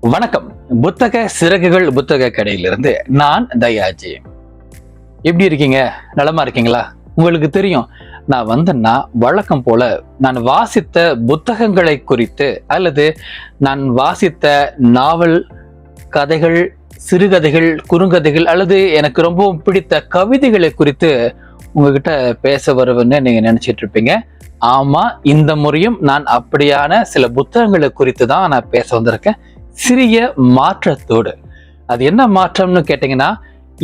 வணக்கம். புத்தக சிறகுகள் புத்தக கடையிலிருந்து நான் தயாஜி. எப்படி இருக்கீங்க? நலமா இருக்கீங்களா? உங்களுக்கு தெரியும் நான் வந்தேன்னா வழக்கம் போல நான் வாசித்த புத்தகங்களை குறித்து அல்லது நான் வாசித்த நாவல் கதைகள் சிறுகதைகள் குறுங்கதைகள் அல்லது எனக்கு ரொம்பவும் பிடித்த கவிதைகளை குறித்து உங்ககிட்ட பேச வருவேன்னு நீங்க நினைச்சிட்டு இருப்பீங்க. ஆமா இந்த முறையும் நான் அப்படியான சில புத்தகங்களை குறித்து தான் நான் பேச வந்திருக்கேன். சிறிய மாற்றத்தோடு. அது என்ன மாற்றம்னு கேட்டீங்கன்னா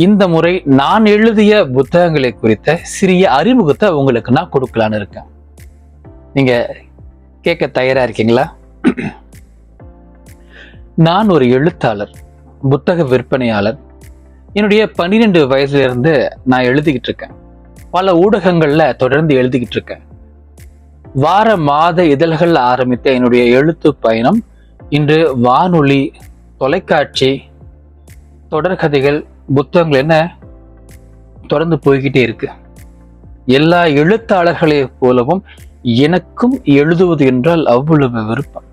இந்த முறை நான் எழுதிய புத்தகங்களை குறித்த சிறிய அறிமுகத்தை உங்களுக்கு நான் கொடுக்கலான்னு இருக்கேன். நீங்க கேட்க தயாரா இருக்கீங்களா? நான் ஒரு எழுத்தாளர் புத்தக விற்பனையாளர். என்னுடைய பன்னிரெண்டு வயசுல இருந்து நான் எழுதிக்கிட்டு இருக்கேன். பல ஊடகங்கள்ல தொடர்ந்து எழுதிக்கிட்டு இருக்கேன். வார மாத இதழ்கள் ஆரம்பித்த என்னுடைய எழுத்து பயணம் இன்று வானொலி தொலைக்காட்சி தொடர்கதைகள் புத்தகங்கள் என்ன தொடர்ந்து போய்கிட்டே இருக்கு. எல்லா எழுத்தாளர்களை போலவும் எனக்கும் எழுதுவது என்றால் அவ்வளவு விருப்பம்.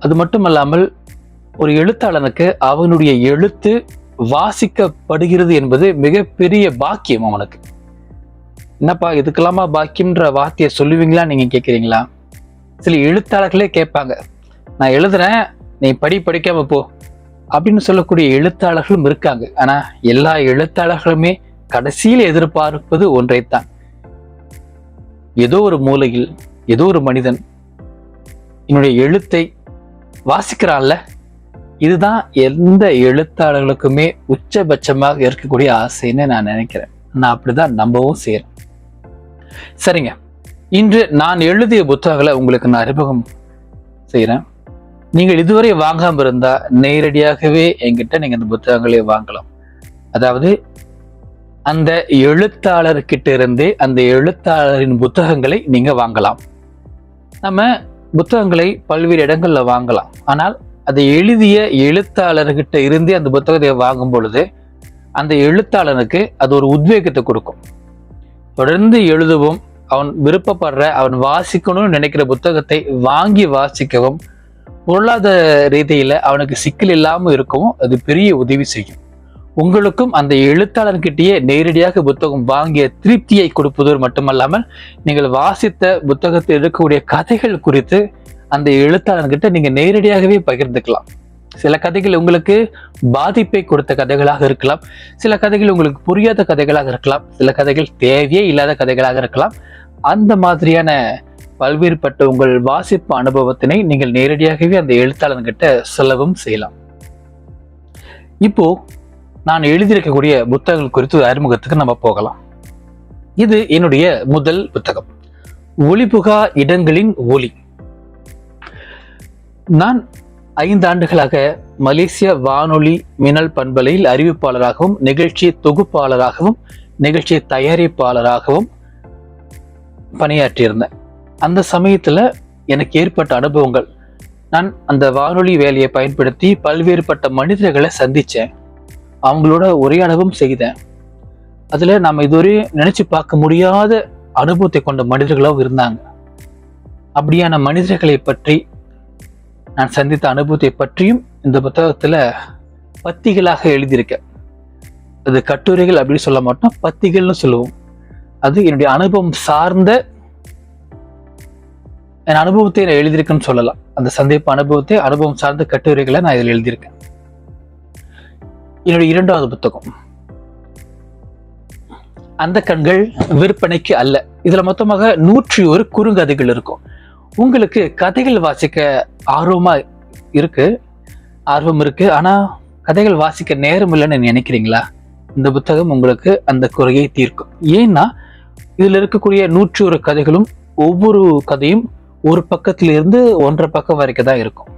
அது மட்டுமல்லாமல் ஒரு எழுத்தாளனுக்கு அவனுடைய எழுத்து வாசிக்கப்படுகிறது என்பது மிகப்பெரிய பாக்கியம் அவனுக்கு. என்னப்பா இதுக்கெல்லாமா பாக்கியம்ன்ற வார்த்தையை சொல்லுவீங்களா நீங்க கேட்குறீங்களா சில எழுத்தாளர்களே கேட்பாங்க நான் எழுதுறேன் நீ படி படிக்காம போ அப்படின்னு சொல்லக்கூடிய எழுத்தாளர்களும் இருக்காங்க. ஆனா எல்லா எழுத்தாளர்களுமே கடைசியில் எதிர்பார்ப்பது ஒன்றைத்தான். ஏதோ ஒரு மூலையில் ஏதோ ஒரு மனிதன் என்னுடைய எழுத்தை வாசிக்கிறான்ல? இதுதான் எந்த எழுத்தாளர்களுக்குமே உச்சபட்சமாக இருக்கக்கூடிய ஆசைன்னு நான் நினைக்கிறேன். நான் அப்படிதான் நம்பவும் செய்யறேன் சரிங்க. இன்று நான் எழுதிய புத்தகங்களை உங்களுக்கு நான் அறிமுகம் செய்கிறேன் நீங்கள் இதுவரை வாங்காமல் இருந்தால் நேரடியாகவே என்கிட்ட நீங்கள் அந்த புத்தகங்களை வாங்கலாம். அதாவது அந்த எழுத்தாளர்கிட்ட இருந்தே அந்த எழுத்தாளரின் புத்தகங்களை நீங்கள் வாங்கலாம். நம்ம புத்தகங்களை பல்வேறு இடங்களில் வாங்கலாம். ஆனால் அதை எழுதிய எழுத்தாளர்கிட்ட இருந்தே அந்த புத்தகத்தை வாங்கும் பொழுது அந்த எழுத்தாளனுக்கு அது ஒரு உத்வேகத்தை கொடுக்கும். தொடர்ந்து எழுதவும் அவன் விருப்பப்படுற அவன் வாசிக்கணும்னு நினைக்கிற புத்தகத்தை வாங்கி வாசிக்கவும் பொருளாதார ரீதியில அவனுக்கு சிக்கல் இல்லாமல் இருக்கவும் அது பெரிய உதவி செய்யும். உங்களுக்கும் அந்த எழுத்தாளர்கிட்டயே நேரடியாக புத்தகம் வாங்கிய திருப்தியை கொடுப்பதோடு மட்டுமல்லாமல் நீங்கள் வாசித்த புத்தகத்தில் இருக்கக்கூடிய கதைகள் குறித்து அந்த எழுத்தாளர்கிட்ட நீங்க நேரடியாகவே பகிர்ந்துக்கலாம். சில கதைகள் உங்களுக்கு பாதிப்பை கொடுத்த கதைகளாக இருக்கலாம். சில கதைகள் உங்களுக்கு புரியாத கதைகளாக இருக்கலாம். சில கதைகள் தேவையே இல்லாத கதைகளாக இருக்கலாம். அந்த மாதிரியான பல்வேறுபட்ட உங்கள் வாசிப்பு அனுபவத்தினை நீங்கள் நேரடியாகவே அந்த எழுத்தாளர்கிட்ட சொல்லவும் செய்யலாம். இப்போ நான் எழுதியிருக்கக்கூடிய புத்தகங்கள் குறித்து ஒரு அறிமுகத்துக்கு நம்ம போகலாம். இது என்னுடைய முதல் புத்தகம். ஒளிபுகா இடங்களின் ஒளி. நான் ஐந்து ஆண்டுகளாக மலேசிய வானொலி மினல் பண்பலையில் அறிவிப்பாளராகவும் நிகழ்ச்சி தொகுப்பாளராகவும் நிகழ்ச்சி தயாரிப்பாளராகவும் பணியாற்றியிருந்தேன். அந்த சமயத்தில் எனக்கு ஏற்பட்ட அனுபவங்கள். நான் அந்த வானொலி வேலையை பயன்படுத்தி பல்வேறுபட்ட மனிதர்களை சந்தித்தேன் அவங்களோட உரையாடவும் செய்தேன். அதில் நம்ம இதுவரை நினச்சி பார்க்க முடியாத அனுபவத்தை கொண்ட மனிதர்களாகவும் இருந்தாங்க. அப்படியான மனிதர்களை பற்றி நான் சந்தித்த அனுபவத்தை பற்றியும் இந்த புத்தகத்தில் பத்திகளாக எழுதியிருக்கேன். அது கட்டுரைகள் அப்படின்னு சொல்ல மாட்டோம் பத்திகள்னு சொல்லுவோம். அது என்னுடைய அனுபவம் சார்ந்த என் அனுபவத்தை நான் எழுதியிருக்கேன்னு சொல்லலாம். அந்த சந்திப்பு அனுபவத்தை அனுபவம் சார்ந்த கட்டுரைகளை நான் இதில் எழுதியிருக்கேன். என்னுடைய இரண்டாவது புத்தகம். அந்த கண்கள் விற்பனைக்கு அல்ல. இதுல மொத்தமாக நூற்றி ஒரு குறுங்கதைகள் இருக்கும். உங்களுக்கு கதைகள் வாசிக்க ஆர்வமா இருக்கு? ஆர்வம் இருக்கு. ஆனா கதைகள் வாசிக்க நேரம் இல்லைன்னு நினைக்கிறீங்களா? இந்த புத்தகம் உங்களுக்கு அந்த குறையை தீர்க்கும். ஏன்னா இதில் இருக்கக்கூடிய நூற்றி ஒரு கதைகளும் ஒவ்வொரு கதையும் ஒரு பக்கத்துல இருந்து ஒன்றரை பக்கம் வரைக்கும் தான் இருக்கும்.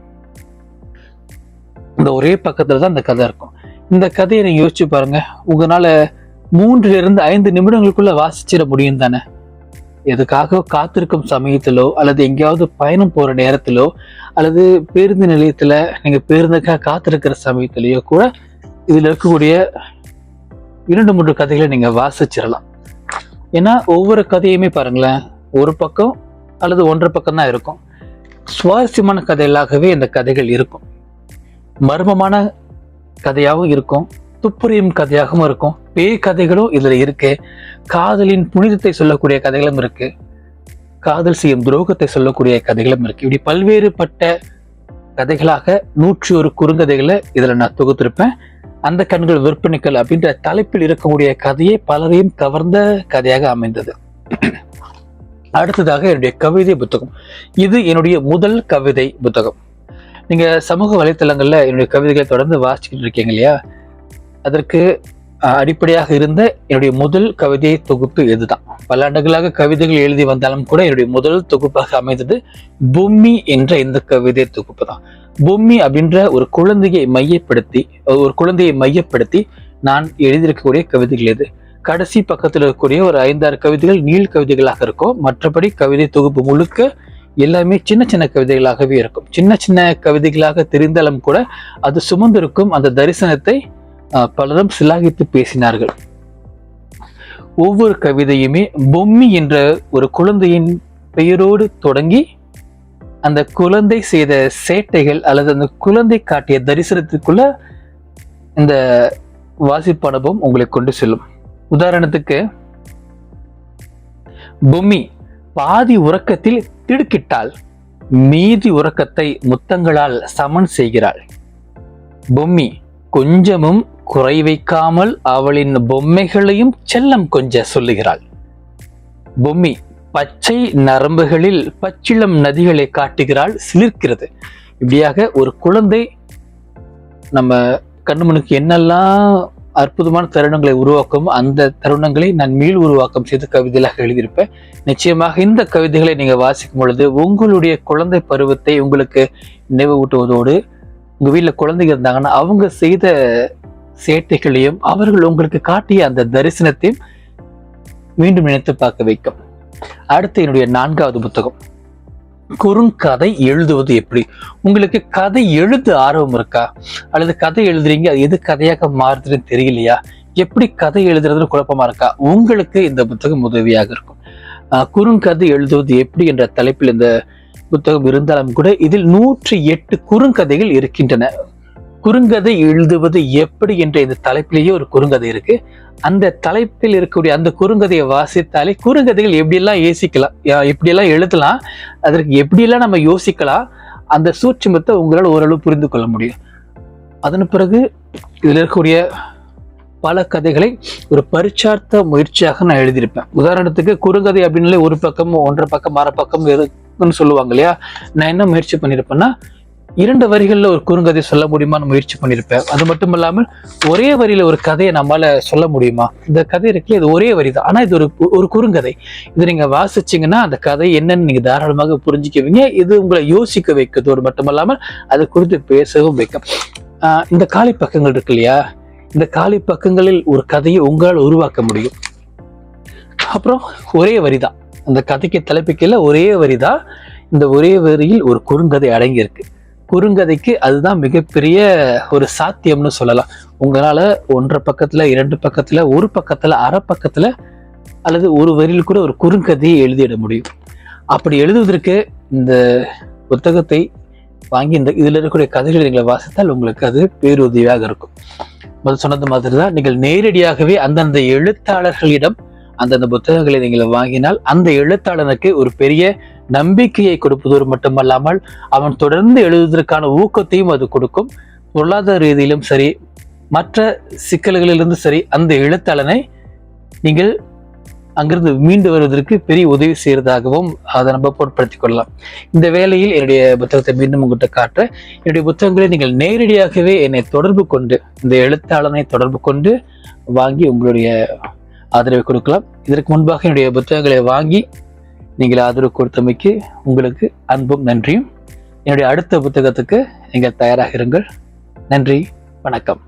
இந்த ஒரே பக்கத்துல தான் இந்த கதை இருக்கும். இந்த கதையை நீங்க யோசிச்சு பாருங்க. உங்களால மூன்றுல இருந்து ஐந்து நிமிடங்களுக்குள்ள வாசிச்சிட முடியும் தானே? எதுக்காக காத்திருக்கும் சமயத்திலோ அல்லது எங்கேயாவது பயணம் போற நேரத்திலோ அல்லது பேருந்து நிலையத்துல நீங்க பேருந்துக்காக காத்திருக்கிற சமயத்திலேயோ கூட இதுல இருக்கக்கூடிய இரண்டு மூன்று கதைகளை நீங்க வாசிச்சிடலாம். ஏன்னா ஒவ்வொரு கதையுமே பாருங்களேன். ஒரு பக்கம் அல்லது ஒன்றரை பக்கம் தான் இருக்கும். சுவாரஸ்யமான கதைகளாகவே இந்த கதைகள் இருக்கும். மர்மமான கதையாகவும் இருக்கும். துப்புரியும் கதையாகவும் இருக்கும். பேய் கதைகளும் இதில் இருக்கு. காதலின் புனிதத்தை சொல்லக்கூடிய கதைகளும் இருக்கு. காதல் செய்யும் துரோகத்தை சொல்லக்கூடிய கதைகளும் இருக்கு. இப்படி பல்வேறுபட்ட கதைகளாக நூற்றி ஒரு குறுங்கதைகளை இதில் நான் தொகுத்திருப்பேன். அந்த கண்கள் விற்பனைகள் அப்படின்ற தலைப்பில் இருக்கக்கூடிய கதையே பலரையும் கவர்ந்த கதையாக அமைந்தது. அடுத்ததாக என்னுடைய கவிதை புத்தகம். இது என்னுடைய முதல் கவிதை புத்தகம். நீங்கள் சமூக வலைத்தளங்களில் என்னுடைய கவிதைகளை தொடர்ந்து வாசிச்சுக்கிட்டு இருக்கீங்க இல்லையா? அதற்கு அடிப்படையாக இருந்த என்னுடைய முதல் கவிதை தொகுப்பு இதுதான். பல ஆண்டுகளாக கவிதைகள் எழுதி வந்தாலும் கூட என்னுடைய முதல் தொகுப்பாக அமைந்தது பொம்மி என்ற இந்த கவிதை தொகுப்பு தான். பொம்மி அப்படின்ற ஒரு குழந்தையை மையப்படுத்தி ஒரு குழந்தையை மையப்படுத்தி நான் எழுதியிருக்கக்கூடிய கவிதைகள் இது கடைசி பக்கத்தில் இருக்கக்கூடிய ஒரு ஐந்தாறு கவிதைகள் நீள் கவிதைகளாக இருக்கும். மற்றபடி கவிதை தொகுப்பு முழுக்க எல்லாமே சின்ன சின்ன கவிதைகளாகவே இருக்கும். சின்ன சின்ன கவிதைகளாக தெரிந்தாலும் கூட அது சுமந்திருக்கும் அந்த தரிசனத்தை பலரும் சிலாகித்து பேசினார்கள். ஒவ்வொரு கவிதையுமே பொம்மி என்ற ஒரு குழந்தையின் பெயரோடு தொடங்கி அந்த குழந்தை செய்த சேட்டைகள் அல்லது அந்த குழந்தை காட்டிய தரிசனத்துக்குள்ள இந்த வாசிப்பு அனுபவம் உங்களை கொண்டு செல்லும். உதாரணத்துக்கு பொம்மி பாதி உறக்கத்தில் திடுக்கிட்டாள் மீதி உறக்கத்தை முத்தங்களால் சமன் செய்கிறாள். பொம்மி கொஞ்சமும் குறை வைக்காமல் அவளின் பொம்மைகளையும் செல்லம் கொஞ்ச சொல்லுகிறாள். பொம்மி பச்சை நரம்புகளில் பச்சிளம் நதிகளை காட்டுகிறாள் சிலிர்க்கிறது. இப்படியாக ஒரு குழந்தை நம்ம கண்ணுமனுக்கு என்னெல்லாம் அற்புதமான தருணங்களை உருவாக்கும் அந்த தருணங்களை நான் மீள் உருவாக்கம் செய்து கவிதைகளாக எழுதியிருப்பேன். நிச்சயமாக இந்த கவிதைகளை நீங்கள் வாசிக்கும் பொழுது உங்களுடைய குழந்தை பருவத்தை உங்களுக்கு நினைவூட்டுவதோடு உங்கள் வீட்டில் குழந்தைங்க இருந்தாங்கன்னா அவங்க செய்த சேட்டைகளையும் அவர்கள் உங்களுக்கு காட்டிய அந்த தரிசனத்தையும் மீண்டும் நினைத்து பார்க்க வைக்கும். அடுத்து என்னுடைய நான்காவது புத்தகம். குறுங்கதை எழுதுவது எப்படி? உங்களுக்கு கதை எழுத ஆர்வம் இருக்கா? அல்லது கதை எழுதுறீங்க அது எது கதையாக மாறுதுன்னு தெரியலையா? எப்படி கதை எழுதுறதுன்னு குழப்பமா இருக்கா? உங்களுக்கு இந்த புத்தகம் உதவியாக இருக்கும். குறுங்கதை எழுதுவது எப்படி என்ற தலைப்பில் இந்த புத்தகம் இருந்தாலும் கூட இதில் நூற்றி எட்டு குறுங்கதைகள் இருக்கின்றன. குறுங்கதை எழுதுவது எப்படி என்ற இந்த தலைப்பிலேயே ஒரு குறுங்கதை இருக்கு. அந்த தலைப்பில் இருக்கக்கூடிய அந்த குறுங்கதையை வாசித்தாலே குறுங்கதைகள் எப்படியெல்லாம் யோசிக்கலாம் யா- எப்படியெல்லாம் எழுதலாம் அதற்கு எப்படியெல்லாம் நம்ம யோசிக்கலாம் அந்த சூட்சுமத்தை உங்களால் ஓரளவு புரிந்து கொள்ள முடியும். அதன் பிறகு இதில் இருக்கக்கூடிய பல கதைகளை ஒரு பரிச்சார்த்த முயற்சியாக நான் எழுதியிருப்பேன். உதாரணத்துக்கு குறுங்கதை அப்படின்னாலே ஒரு பக்கம் ஒன்றரை பக்கம் அரை பக்கம் இருக்குன்னு சொல்லுவாங்க இல்லையா? நான் என்ன முயற்சி பண்ணியிருப்பேன்னா இரண்டு வரிகளில் ஒரு குறுங்கதை சொல்ல முடியுமான்னு முயற்சி பண்ணியிருப்பேன். அது மட்டும் இல்லாமல் ஒரே வரியில ஒரு கதையை நம்மளால் சொல்ல முடியுமா? இந்த கதை இருக்குல்ல இது ஒரே வரி தான் ஆனால் இது ஒரு ஒரு குறுங்கதை. இது நீங்க வாசிச்சிங்கன்னா அந்த கதை என்னன்னு நீங்க தாராளமாக புரிஞ்சுக்குவீங்க. இது உங்களை யோசிக்க வைக்கிறதோடு மட்டுமல்லாமல் அது குறித்து பேசவும் வைக்கும். இந்த காலி பக்கங்கள் இருக்கு இல்லையா? இந்த காலி பக்கங்களில் ஒரு கதையை உங்களால் உருவாக்க முடியும். அப்புறம் ஒரே வரி தான் அந்த கதைக்கு தலைப்புக்கீழ ஒரே வரி தான் இந்த ஒரே வரியில் ஒரு குறுங்கதை அடங்கியிருக்கு. குறுங்கதைக்கு அதுதான் மிகப்பெரிய ஒரு சாத்தியம்னு சொல்லலாம். உங்களால் ஒன்றரை பக்கத்தில் இரண்டு பக்கத்தில் ஒரு பக்கத்தில் அரை பக்கத்தில் அல்லது ஒரு வரியில் கூட ஒரு குறுங்கதையை எழுதிட முடியும். அப்படி எழுதுவதற்கு இந்த புத்தகத்தை வாங்கி இந்த இதில் இருக்கக்கூடிய கதைகளை நீங்கள் வாசித்தால் உங்களுக்கு அது பேருதவியாக இருக்கும். முதல் சொன்னது மாதிரி தான் நீங்கள் நேரடியாகவே அந்தந்த எழுத்தாளர்களிடம் அந்தந்த புத்தகங்களை நீங்கள் வாங்கினால் அந்த எழுத்தாளனுக்கு ஒரு பெரிய நம்பிக்கையை கொடுப்பதோடு மட்டுமல்லாமல் அவன் தொடர்ந்து எழுதுவதற்கான ஊக்கத்தையும் அது கொடுக்கும். பொருளாதார ரீதியிலும் சரி மற்ற சிக்கல்களிலிருந்து சரி அந்த எழுத்தாளனை நீங்கள் அங்கிருந்து மீண்டு வருவதற்கு பெரிய உதவி செய்யறதாகவும் அதை நம்ம பொருட்படுத்திக் கொள்ளலாம். இந்த வேளையில் என்னுடைய புத்தகத்தை மீண்டும் உங்கள்கிட்ட காட்டுறேன். என்னுடைய புத்தகங்களை நீங்கள் நேரடியாகவே என்னை தொடர்பு கொண்டு இந்த எழுத்தாளனை தொடர்பு கொண்டு வாங்கி உங்களுடைய ஆதரவை கொடுக்கலாம். இதற்கு முன்பாக என்னுடைய புத்தகங்களை வாங்கி நீங்கள் ஆதரவு கொடுத்தமைக்கு உங்களுக்கு அன்பும் நன்றியும். என்னுடைய அடுத்த புத்தகத்துக்கு நீங்கள் தயாராக இருங்கள். நன்றி வணக்கம்.